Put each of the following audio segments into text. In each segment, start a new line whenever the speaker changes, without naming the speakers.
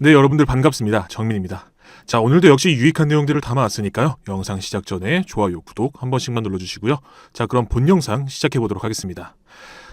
네, 여러분들 반갑습니다. 정민입니다. 자, 오늘도 역시 유익한 내용들을 담아왔으니까요. 영상 시작 전에 좋아요, 구독 한 번씩만 눌러주시고요. 자, 그럼 본 영상 시작해 보도록 하겠습니다.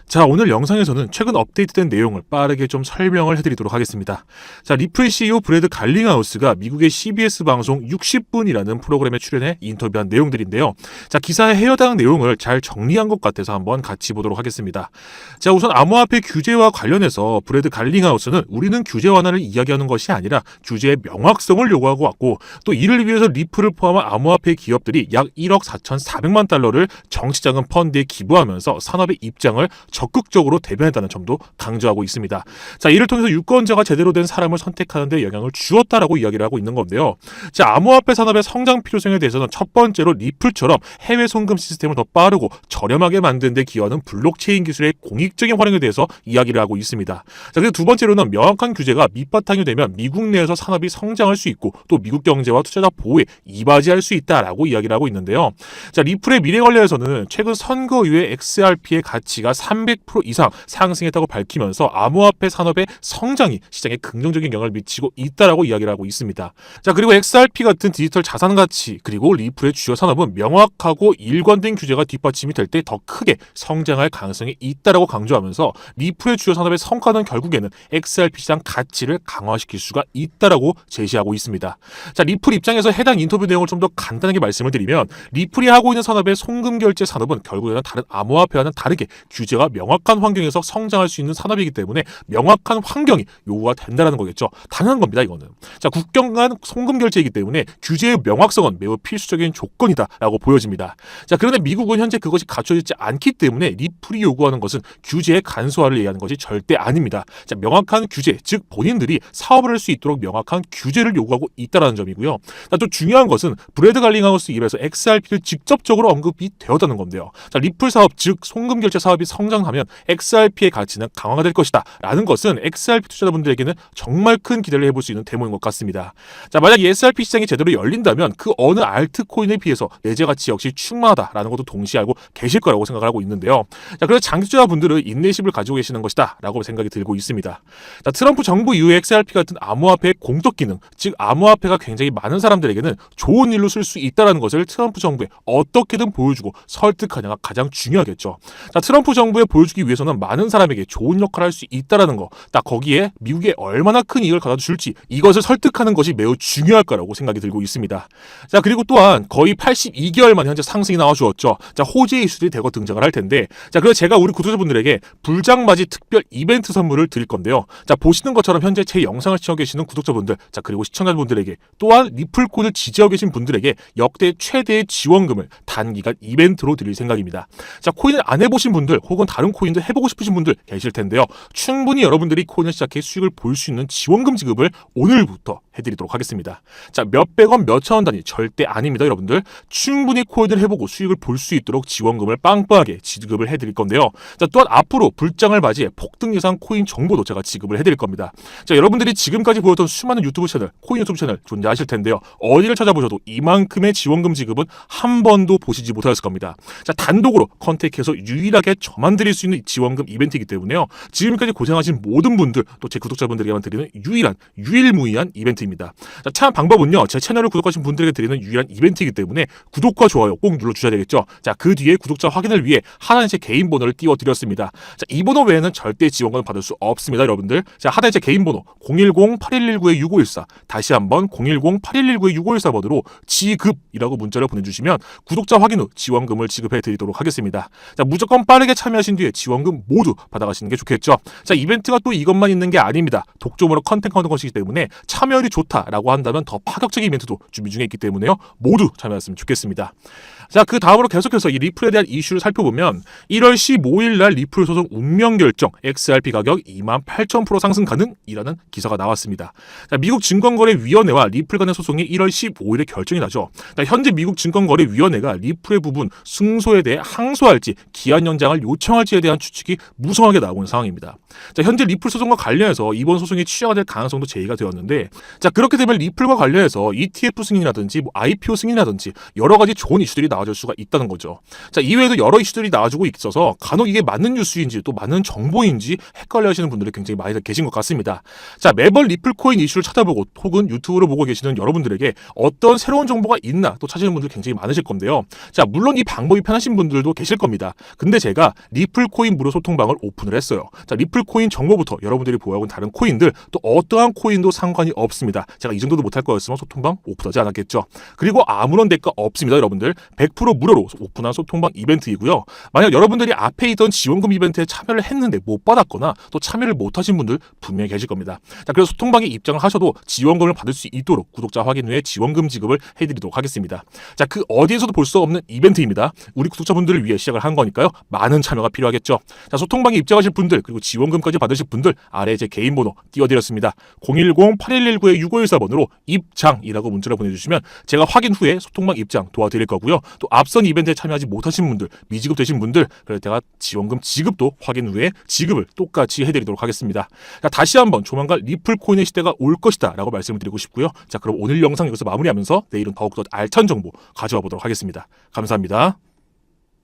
자, 오늘 영상에서는 최근 업데이트된 내용을 빠르게 좀 설명을 해드리도록 하겠습니다. 자, 리플 CEO 브래드 갈링하우스가 미국의 CBS 방송 60분이라는 프로그램에 출연해 인터뷰한 내용들인데요. 자, 기사의 해여당 내용을 잘 정리한 것 같아서 한번 같이 보도록 하겠습니다. 자, 우선 암호화폐 규제와 관련해서 브래드 갈링하우스는 우리는 규제 완화를 이야기하는 것이 아니라 규제의 명확성을 요구하고 왔고 또 이를 위해서 리플을 포함한 암호화폐 기업들이 약 1억 4,400만 달러를 정치자금 펀드에 기부하면서 산업의 입장을 적극적으로 대변했다는 점도 강조하고 있습니다. 자, 이를 통해서 유권자가 제대로 된 사람을 선택하는 데 영향을 주었다라고 이야기를 하고 있는 건데요. 자, 암호화폐 산업의 성장 필요성에 대해서는 첫 번째로 리플처럼 해외 송금 시스템을 더 빠르고 저렴하게 만드는 데 기여하는 블록체인 기술의 공익적인 활용에 대해서 이야기를 하고 있습니다. 자, 그리고 두 번째로는 명확한 규제가 밑바탕이 되면 미국 내에서 산업이 성장할 수 있고 또 미국 경제와 투자자 보호에 이바지할 수 있다라고 이야기를 하고 있는데요. 자, 리플의 미래 관련해서는 최근 선거 이후에 XRP의 가치가 300% 이상 상승했다고 밝히면서 암호화폐 산업의 성장이 시장에 긍정적인 영향을 미치고 있다라고 이야기를 하고 있습니다. 자, 그리고 XRP 같은 디지털 자산 가치 그리고 리플의 주요 산업은 명확하고 일관된 규제가 뒷받침이 될 때 더 크게 성장할 가능성이 있다라고 강조하면서 리플의 주요 산업의 성과는 결국에는 XRP 시장 가치를 강화시킬 수가 있다라고 제시하고 있습니다. 자, 리플 입장에서 해당 인터뷰 내용을 좀 더 간단하게 말씀을 드리면 리플이 하고 있는 산업의 송금 결제 산업은 결국에는 다른 암호화폐와는 다르게 규제가 명확한 환경에서 성장할 수 있는 산업이기 때문에 명확한 환경이 요구가 된다는 거겠죠. 당연한 겁니다, 이거는. 자, 국경 간 송금 결제이기 때문에 규제의 명확성은 매우 필수적인 조건이다라고 보여집니다. 자, 그런데 미국은 현재 그것이 갖춰지지 않기 때문에 리플이 요구하는 것은 규제의 간소화를 얘기하는 것이 절대 아닙니다. 자, 명확한 규제, 즉 본인들이 사업을 할 수 있도록 명확한 규제를 요구하고 있다는 점이고요. 자, 또 중요한 것은 브래드 갈링하우스 입에서 XRP를 직접적으로 언급이 되었다는 건데요. 자, 리플 사업, 즉 송금 결제 사업이 성장 하면 XRP의 가치는 강화가 될 것이다. 라는 것은 XRP 투자자분들에게는 정말 큰 기대를 해볼 수 있는 대목인 것 같습니다. 자, 만약 이 SRP 시장이 제대로 열린다면 그 어느 알트코인에 비해서 내재 가치 역시 충만하다라는 것도 동시에 알고 계실 거라고 생각을 하고 있는데요. 자, 그래서 장기 투자자분들은 인내심을 가지고 계시는 것이다 라고 생각이 들고 있습니다. 자, 트럼프 정부 이후에 XRP 같은 암호화폐의 공적 기능, 즉 암호화폐가 굉장히 많은 사람들에게는 좋은 일로 쓸 수 있다라는 것을 트럼프 정부에 어떻게든 보여주고 설득하냐가 가장 중요하겠죠. 자, 트럼프 정부에 보여주기 위해서는 많은 사람에게 좋은 역할을 할 수 있다라는 거, 딱 거기에 미국에 얼마나 큰 이익을 가져다 줄지 이것을 설득하는 것이 매우 중요할 거라고 생각이 들고 있습니다. 자, 그리고 또한 거의 82개월 만에 현재 상승이 나와 주었죠. 자, 호재 이슈들이 대거 등장을 할 텐데, 자, 그래서 제가 우리 구독자분들에게 불장맞이 특별 이벤트 선물을 드릴 건데요. 자, 보시는 것처럼 현재 제 영상을 시청하고 계시는 구독자분들, 자, 그리고 시청자분들에게 또한 리플콘을 지지하고 계신 분들에게 역대 최대의 지원금을 단기간 이벤트로 드릴 생각입니다. 자, 코인을 안 해보신 분들 혹은 다른 코인도 해보고 싶으신 분들 계실 텐데요. 충분히 여러분들이 코인을 시작해 수익을 볼 수 있는 지원금 지급을 오늘부터 해드리도록 하겠습니다. 자, 몇백 원, 몇천 원 단위 절대 아닙니다, 여러분들. 충분히 코인을 해보고 수익을 볼 수 있도록 지원금을 빵빵하게 지급을 해드릴 건데요. 자, 또한 앞으로 불장을 맞이해 폭등 예상 코인 정보도 제가 지급을 해드릴 겁니다. 자, 여러분들이 지금까지 보였던 수많은 유튜브 채널, 코인 유튜브 채널 존재하실 텐데요. 어디를 찾아보셔도 이만큼의 지원금 지급은 한 번도 보시지 못하셨을 겁니다. 자, 단독으로 컨택해서 유일하게 저만 드릴 수 있는 지원금 이벤트이기 때문에요. 지금까지 고생하신 모든 분들 또 제 구독자분들에게만 드리는 유일한 유일무이한 이벤트 입니다. 자, 참 방법은요. 제 채널을 구독하신 분들에게 드리는 유일한 이벤트이기 때문에 구독과 좋아요 꼭 눌러 주셔야 되겠죠. 자, 그 뒤에 구독자 확인을 위해 제 개인 번호를 띄워 드렸습니다. 자, 이 번호 외에는 절대 지원금을 받을 수 없습니다, 여러분들. 자, 제 개인 번호 010-8119-6514 다시 한번 010-8119-6514번으로 지급이라고 문자를 보내주시면 구독자 확인 후 지원금을 지급해 드리도록 하겠습니다. 자, 무조건 빠르게 참여하신 뒤에 지원금 모두 받아가시는 게 좋겠죠. 자, 이벤트가 또 이것만 있는 게 아닙니다. 독점으로 컨텐츠 하는 것이기 때문에 참여율이 좋다라고 한다면 더 파격적인 이벤트도 준비 중에 있기 때문에요. 모두 참여했으면 좋겠습니다. 자, 그 다음으로 계속해서 이 리플에 대한 이슈를 살펴보면 1월 15일 날 리플 소송 운명 결정 XRP 가격 2만 8천 프로 상승 가능이라는 기사가 나왔습니다. 자, 미국 증권거래위원회와 리플 간의 소송이 1월 15일에 결정이 나죠. 자, 현재 미국 증권거래위원회가 리플의 부분 승소에 대해 항소할지 기한 연장을 요청할지에 대한 추측이 무성하게 나오고 있는 상황입니다. 자, 현재 리플 소송과 관련해서 이번 소송이 취하가 될 가능성도 제기가 되었는데, 자, 자, 그렇게 되면 리플과 관련해서 ETF 승인이라든지 뭐 IPO 승인이라든지 여러 가지 좋은 이슈들이 나와줄 수가 있다는 거죠. 자, 이외에도 여러 이슈들이 나와주고 있어서 간혹 이게 맞는 뉴스인지 또 맞는 정보인지 헷갈려 하시는 분들이 굉장히 많이 계신 것 같습니다. 자, 매번 리플 코인 이슈를 찾아보고 혹은 유튜브를 보고 계시는 여러분들에게 어떤 새로운 정보가 있나 또 찾으시는 분들 굉장히 많으실 건데요. 자, 물론 이 방법이 편하신 분들도 계실 겁니다. 근데 제가 리플 코인 무료 소통방을 오픈을 했어요. 자, 리플 코인 정보부터 여러분들이 보유하고 있는 다른 코인들 또 어떠한 코인도 상관이 없습니다. 제가 이 정도도 못할 거였으면 소통방 오픈하지 않았겠죠. 그리고 아무런 대가 없습니다, 여러분들. 100% 무료로 오픈한 소통방 이벤트이고요. 만약 여러분들이 앞에 있던 지원금 이벤트에 참여를 했는데 못 받았거나 또 참여를 못 하신 분들 분명히 계실 겁니다. 자, 그래서 소통방에 입장을 하셔도 지원금을 받을 수 있도록 구독자 확인 후에 지원금 지급을 해드리도록 하겠습니다. 자, 그 어디에서도 볼 수 없는 이벤트입니다. 우리 구독자분들을 위해 시작을 한 거니까요. 많은 참여가 필요하겠죠. 자, 소통방에 입장하실 분들 그리고 지원금까지 받으실 분들 아래 제 개인 번호 띄워드렸습니다. 010-8119-6514번으로 입장이라고 문자를 보내주시면 제가 확인 후에 소통방 입장 도와드릴 거고요. 또 앞선 이벤트에 참여하지 못하신 분들, 미지급 되신 분들, 그래서 제가 지원금 지급도 확인 후에 지급을 똑같이 해드리도록 하겠습니다. 자, 다시 한번 조만간 리플 코인의 시대가 올 것이다 라고 말씀을 드리고 싶고요. 자, 그럼 오늘 영상 여기서 마무리하면서 내일은 더욱더 알찬 정보 가져와 보도록 하겠습니다. 감사합니다.